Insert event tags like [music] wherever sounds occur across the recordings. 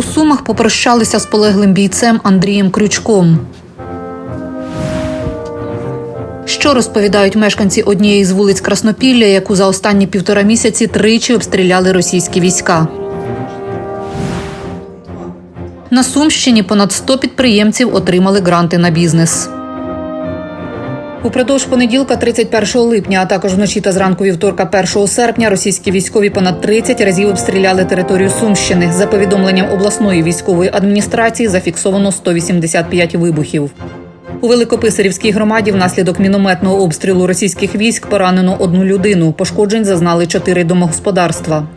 У Сумах попрощалися з полеглим бійцем Андрієм Крючком. Що розповідають мешканці однієї з вулиць Краснопілля, яку за останні півтора місяці тричі обстріляли російські війська? На Сумщині понад 100 підприємців отримали гранти на бізнес. Упродовж понеділка, 31 липня, а також вночі та зранку вівторка, 1 серпня, російські військові понад 30 разів обстріляли територію Сумщини. За повідомленням обласної військової адміністрації, зафіксовано 185 вибухів. У Великописарівській громаді внаслідок мінометного обстрілу російських військ поранено одну людину. Пошкоджень зазнали чотири домогосподарства.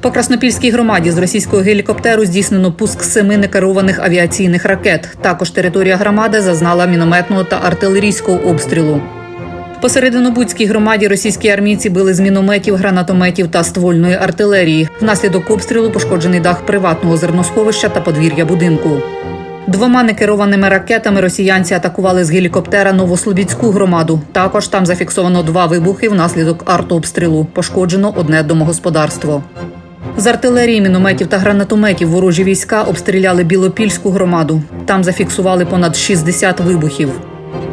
По Краснопільській громаді з російського гелікоптеру здійснено пуск семи некерованих авіаційних ракет. Також територія громади зазнала мінометного та артилерійського обстрілу. По Серединобудській громаді російські армійці били з мінометів, гранатометів та ствольної артилерії. Внаслідок обстрілу пошкоджений дах приватного зерносховища та подвір'я будинку. Двома некерованими ракетами росіянці атакували з гелікоптера Новослобідську громаду. Також там зафіксовано два вибухи внаслідок артобстрілу. Пошкоджено одне домогосподарство. З артилерії, мінометів та гранатометів ворожі війська обстріляли Білопільську громаду. Там зафіксували понад 60 вибухів.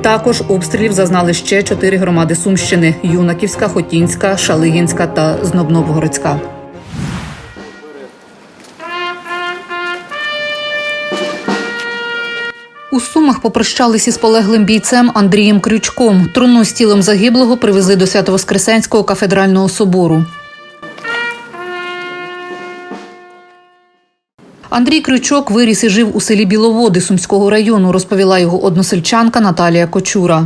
Також обстрілів зазнали ще чотири громади Сумщини: Юнаківська, Хотінська, Шалигінська та Знобновгородська. У Сумах попрощались із полеглим бійцем Андрієм Крючком. Труну з тілом загиблого привезли до Свято-Воскресенського кафедрального собору. Андрій Крючок виріс і жив у селі Біловоди Сумського району, розповіла його односельчанка Наталія Кочура.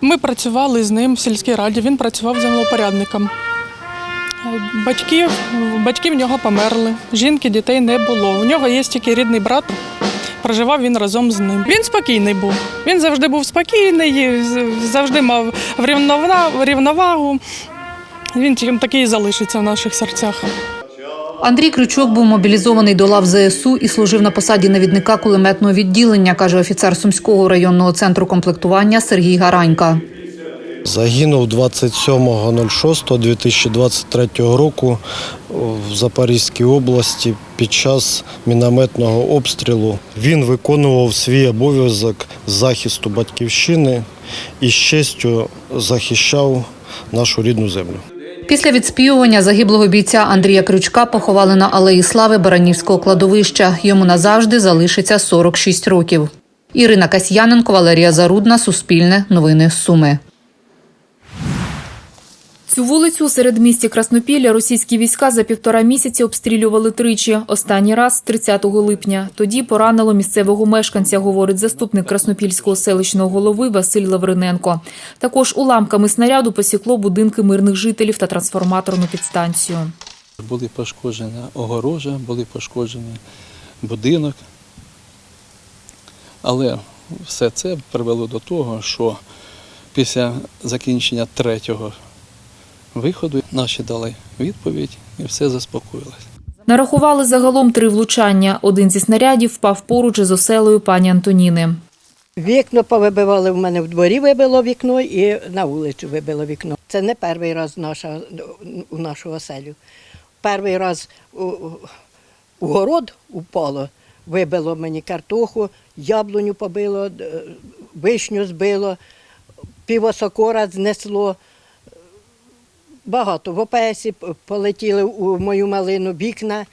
Ми працювали з ним в сільській раді, він працював землопорядником. Батьків, батьки в нього померли, жінки, дітей не було. У нього є тільки рідний брат, проживав він разом з ним. Він спокійний був. Він завжди був спокійний, завжди мав рівновагу. Він такий залишиться в наших серцях. Андрій Крючок був мобілізований до лав ЗСУ і служив на посаді навідника кулеметного відділення, каже офіцер Сумського районного центру комплектування Сергій Гаранька. Загинув 27.06.2023 року в Запорізькій області під час мінометного обстрілу. Він виконував свій обов'язок захисту батьківщини і з честю захищав нашу рідну землю. Після відспівування загиблого бійця Андрія Крючка поховали на алеї слави Баранівського кладовища. Йому назавжди залишиться 46 років. Ірина Касьяненко, Валерія Зарудна, Суспільне, Новини Суми. Цю вулицю у середмісті Краснопілля російські війська за півтора місяці обстрілювали тричі. Останній раз 30 липня. Тоді поранило місцевого мешканця, говорить заступник краснопільського селищного голови Василь Лавриненко. Також уламками снаряду посікло будинки мирних жителів та трансформаторну підстанцію. Були пошкоджені огорожа, були пошкоджені будинок. Але все це привело до того, що після закінчення третього виходу наші дали відповідь і все заспокоїлося. Нарахували загалом три влучання. Один зі снарядів впав поруч із оселею пані Антоніни. Вікно повибивали в мене в дворі вибило вікно і на вулицю вибило вікно. Це не перший раз наша, у нашу оселю. Перший раз у, у город упало, вибило мені картоху, яблуню побило, вишню збило, півосокора знесло. Багато в ОПСі полетіли у мою малину вікна,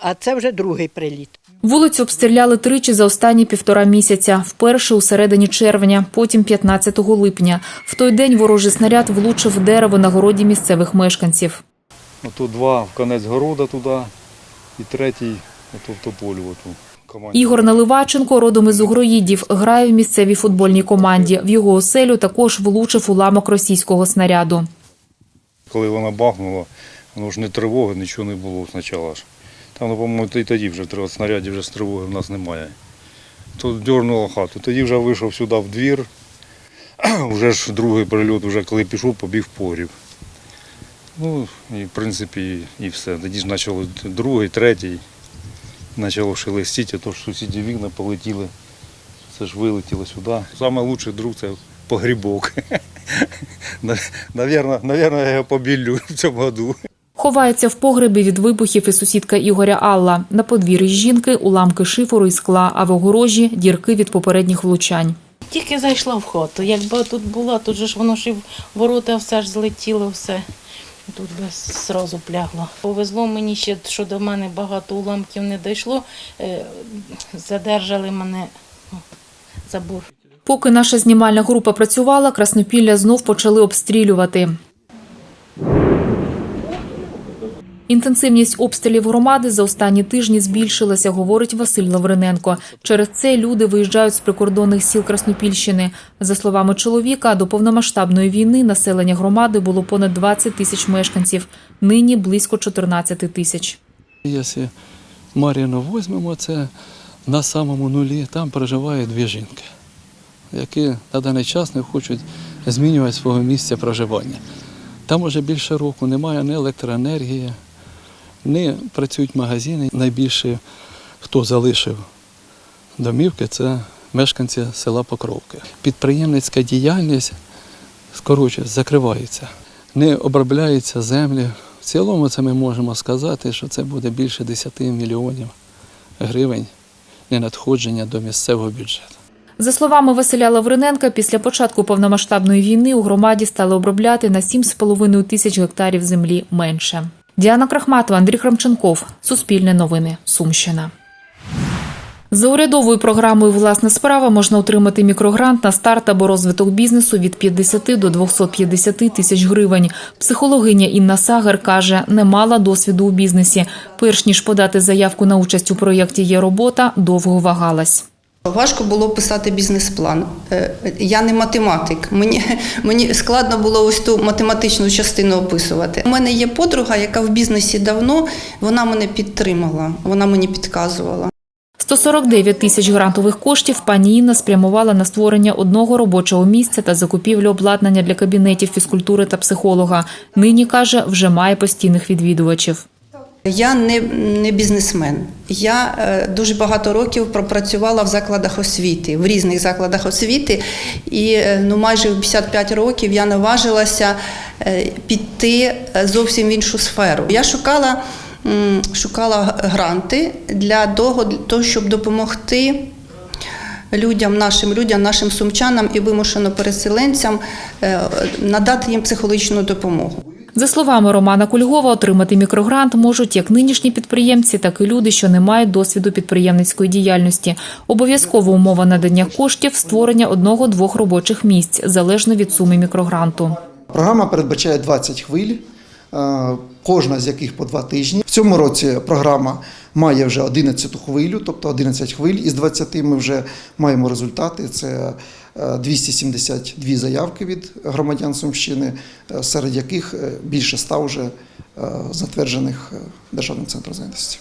а це вже другий приліт. Вулицю обстріляли тричі за останні півтора місяця. Вперше у середині червня, потім 15 липня. В той день ворожий снаряд влучив в дерево на городі місцевих мешканців. Ото два в конець города туди і третій ото в тополю. Ото. Ігор Наливаченко, родом із Угроїдів, грає в місцевій футбольній команді. В його оселю також влучив уламок російського снаряду. Коли вона бахнула, воно ж не тривоги, нічого не було спочатку. Там, ну, по-моєму, і тоді вже тривога, снарядів вже з тривоги в нас немає. Тут дьорнуло хату. Тоді вже вийшов сюди в двір. [clears throat] Вже ж другий прильот, вже коли пішов, побіг в погріб. Ну, і в принципі, і все. Тоді ж почало другий, третій. Почало шелестіти, то ж сусіді вікна полетіли. Це ж вилетіло сюди. Лучший друг це погрібок. [laughs] Навірно, навірно, я його побілю в цьому году. Ховається в погребі від вибухів і сусідка Ігоря Алла. На подвір'ї жінки уламки шиферу і скла, а в огорожі дірки від попередніх влучань. Тільки зайшла в хату. Якби тут була, тут же ж воно ж і ворота все ж злетіло, все. Тут би зразу плягло. Повезло мені ще, що до мене багато уламків не дійшло. Е, Задержали мене забор. Поки наша знімальна група працювала, Краснопілля знов почали обстрілювати. Інтенсивність обстрілів громади за останні тижні збільшилася, говорить Василь Лавриненко. Через це люди виїжджають з прикордонних сіл Краснопільщини. За словами чоловіка, до повномасштабної війни населення громади було понад 20 тисяч мешканців. Нині близько 14 тисяч. Якщо Мар'їну візьмемо, це на самому нулі, там проживає дві жінки, які на даний час не хочуть змінювати свого місця проживання. Там вже більше року немає ні електроенергії, ні працюють магазини. Найбільше, хто залишив домівки, це мешканці села Покровки. Підприємницька діяльність скорочує, закривається, не обробляються землі. В цілому це ми можемо сказати, що це буде більше 10 мільйонів гривень ненадходження до місцевого бюджету. За словами Василя Лавриненка, після початку повномасштабної війни у громаді стали обробляти на 7,5 тисяч гектарів землі менше. Діана Крахматова, Андрій Храмченков. Суспільне новини. Сумщина. За урядовою програмою Власна справа можна отримати мікрогрант на старт або розвиток бізнесу від 50 до 250 тисяч гривень. Психологиня Інна Сагар каже, не мала досвіду у бізнесі. Перш ніж подати заявку на участь у проєкті Є робота, довго вагалась. Важко було писати бізнес-план. Е, Я не математик. Мені, [laughs] мені складно було ось ту математичну частину описувати. У мене є подруга, яка в бізнесі давно, вона мене підтримала, вона мені підказувала. 149 тисяч грантових коштів пані Інна спрямувала на створення одного робочого місця та закупівлю обладнання для кабінетів фізкультури та психолога. Нині каже, вже має постійних відвідувачів. Я не, не бізнесмен. Я е, дуже багато років пропрацювала в закладах освіти, в різних закладах освіти, і е, ну, майже в 55 років я наважилася е, піти зовсім в іншу сферу. Я шукала, шукала гранти для того, щоб допомогти. Людям, нашим людям, нашим сумчанам і вимушено переселенцям надати їм психологічну допомогу. За словами Романа Кульгова, отримати мікрогрант можуть як нинішні підприємці, так і люди, що не мають досвіду підприємницької діяльності. Обов'язкова умова надання коштів створення одного-двох робочих місць залежно від суми мікрогранту. Програма передбачає 20 хвиль, кожна з яких по два тижні. В цьому році програма має вже 11 хвилю, тобто 11 хвиль із 20 ми вже маємо результати. Це е, 272 заявки від громадян Сумщини, е, серед яких е, більше 100 вже е, затверджених е, Державним центром зайнятості.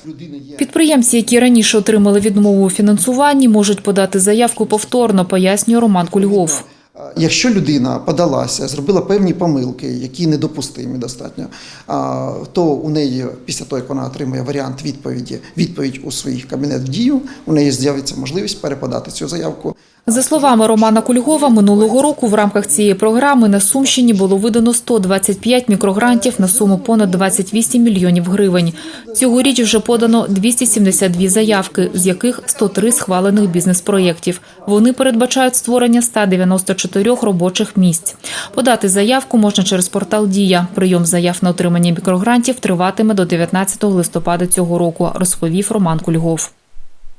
Підприємці, які раніше отримали відмову у фінансуванні, можуть подати заявку повторно, пояснює Роман Кульгов. Якщо людина подалася, зробила певні помилки, які недопустимі достатньо, то у неї після того, як вона отримує варіант відповіді, відповідь у своїх кабінет в дію, у неї з'явиться можливість переподати цю заявку. За словами Романа Кульгова, минулого року в рамках цієї програми на Сумщині було видано 125 мікрогрантів на суму понад 28 мільйонів гривень. Цьогоріч вже подано 272 заявки, з яких 103 схвалених бізнес-проєктів. Вони передбачають створення 194 робочих місць. Подати заявку можна через портал Дія. Прийом заяв на отримання мікрогрантів триватиме до 19 листопада цього року, розповів Роман Кульгов.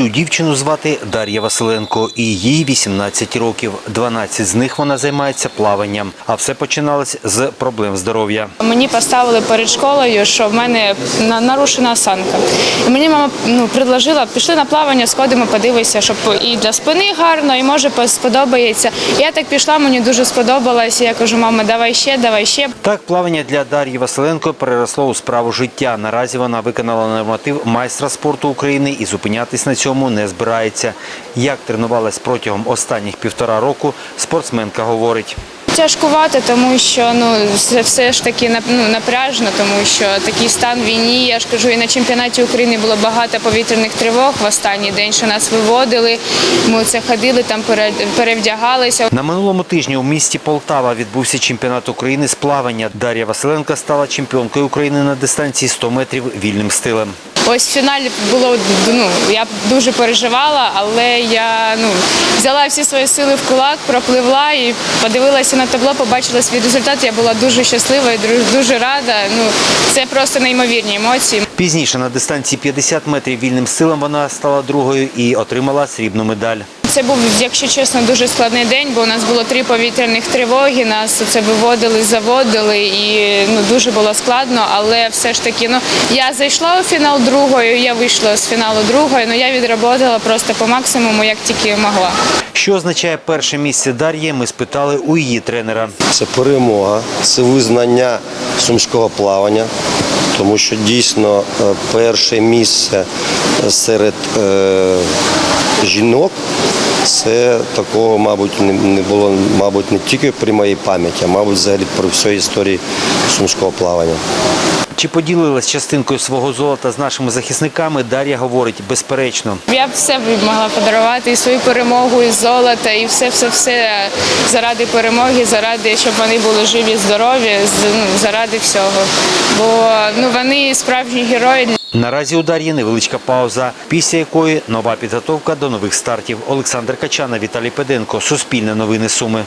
Цю дівчину звати Дар'я Василенко, і їй 18 років. 12 з них вона займається плаванням. А все починалось з проблем здоров'я. Мені поставили перед школою, що в мене нарушена осанка. І мені мама ну, предложила, пішли на плавання, сходимо, подивися, щоб і для спини гарно, і може сподобається. Я так пішла, мені дуже сподобалось. Я кажу, мама, давай ще, давай ще. Так, плавання для Дар'ї Василенко переросло у справу життя. Наразі вона виконала норматив майстра спорту України і зупинятись на цьому не збирається. Як тренувалась протягом останніх півтора року, спортсменка говорить. тяжкувато, тому що ну все ж таки ну, напряжно, тому що такий стан війні. Я ж кажу, і на чемпіонаті України було багато повітряних тривог в останній день, що нас виводили. Ми це ходили там, пере- перевдягалися. На минулому тижні у місті Полтава відбувся чемпіонат України з плавання. Дар'я Василенко стала чемпіонкою України на дистанції 100 метрів вільним стилем. Ось в фіналі було ну я дуже переживала, але я ну взяла всі свої сили в кулак, пропливла і подивилася на табло, побачила свій результат. Я була дуже щаслива і дуже рада. Ну це просто неймовірні емоції. Пізніше на дистанції 50 метрів вільним стилем вона стала другою і отримала срібну медаль. Це був, якщо чесно, дуже складний день, бо у нас було три повітряних тривоги. Нас це виводили, заводили, і ну дуже було складно. Але все ж таки, ну я зайшла у фінал другою. Я вийшла з фіналу другою. Ну я відработала просто по максимуму, як тільки могла. Що означає перше місце Дар'ї, ми спитали у її тренера. Це перемога, це визнання сумського плавання, тому що дійсно е, перше місце серед е, жінок. Це такого, мабуть, не- було, мабуть, не тільки при моїй пам'яті, а мабуть, взагалі при всій історії сумського плавання. Чи поділилась частинкою свого золота з нашими захисниками? Дар'я говорить безперечно. Я б все б могла подарувати і свою перемогу, і золото, і все, все, все заради перемоги, заради, щоб вони були живі, здорові, ну, заради всього. Бо ну вони справжні герої. Наразі у Дар'ї невеличка пауза, після якої нова підготовка до нових стартів. Олександр Качана, Віталій Педенко, Суспільне новини Суми.